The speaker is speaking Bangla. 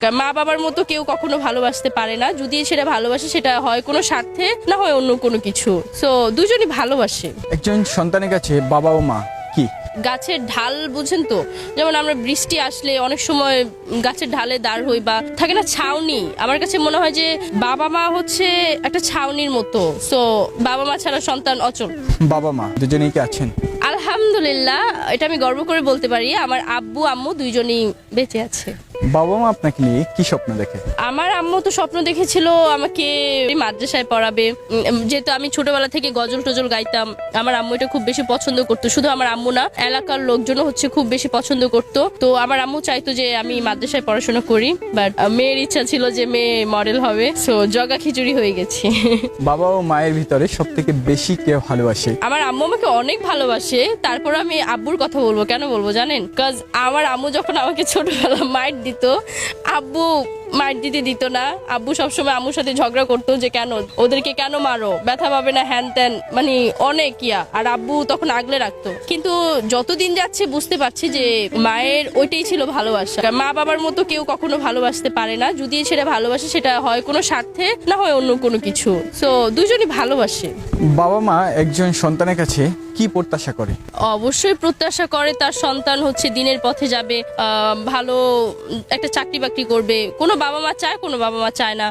মা বাবার মতো কেউ কখনো ভালোবাসতে পারে না। যদি সেটা ভালোবাসে সেটা হয় কোনো স্বার্থে না হয় অন্য কোনো কিছু। সো দুজনই ভালোবাসে। একজন সন্তানের কাছে বাবা ও মা কি? গাছের ঢাল বুঝেন তো? যেমন আমরা বৃষ্টি আসলে অনেক সময় গাছের ঢালে দাঁড় হই বা থাকে না ছাউনি। আমার কাছে মনে হয় যে বাবা মা হচ্ছে একটা ছাউনির মতো। সো বাবা মা ছাড়া সন্তান অচল। বাবা মা দুজনেই কি আছেন? আলহামদুলিল্লাহ এটা আমি গর্ব করে বলতে পারি। আমার আব্বু আম্মু দুইজনই বেঁচে আছে। বাবা মা আপনাকে নিয়ে কি স্বপ্ন দেখে? আমার আম্মু তো স্বপ্ন দেখেছিল আমাকে মাদ্রাসায় পড়াবে। যেহেতু আমি ছোটবেলা থেকে গজল টজল গাইতাম আমার আম্মু এটা খুব বেশি পছন্দ করতো। শুধু আমার আম্মু না এলাকার লোকজনও হচ্ছে খুব বেশি পছন্দ করতো। তো আমার আম্মু চাইতো যে আমি মাদ্রাসায় পড়াশোনা করি বাট মেয়ের ইচ্ছা ছিল যে মেয়ে মডেল হবে সো জগা খিচুড়ি হয়ে গেছি। বাবা ও মায়ের ভিতরে সব থেকে বেশি কে ভালোবাসে? আমার আম্মু আমাকে অনেক ভালোবাসে তারপর আমি আব্বুর কথা বলব। কেন বলব জানেন? কাজ আমার আম্মু যখন আমাকে ছোটবেলা মাইট দিত। আব্বু মাইট দিতে দিত না। আব্বু সবসময় আম্মুর সাথে ঝগড়া করতো যে, কেন? ওদেরকে কেন মারো? ব্যথা পাবে না, হ্যান ত্যান। মানে অনেক ইয়া। আর আব্বু তখন আগলে রাখতো। কিন্তু যতদিন যাচ্ছে বুঝতে পারছি যে, মায়ের ওইটাই ছিল ভালোবাসা। মা বাবার মতো কেউ কখনো ভালোবাসতে পারে না। যদি সেটা ভালোবাসে, সেটা হয় কোনো স্বার্থে, না হয় অন্য কোনো কিছু। সো দুজনই ভালোবাসে। বাবা মা একজন সন্তানের কাছে কি প্রত্যাশা করে? অবশ্যই প্রত্যাশা করে তার সন্তান হচ্ছে দিনের পথে যাবে ভালো একটা চাকরি বাকরি করবে। কোনো বাবা মা চায়, কোনো বাবা মা চায় না।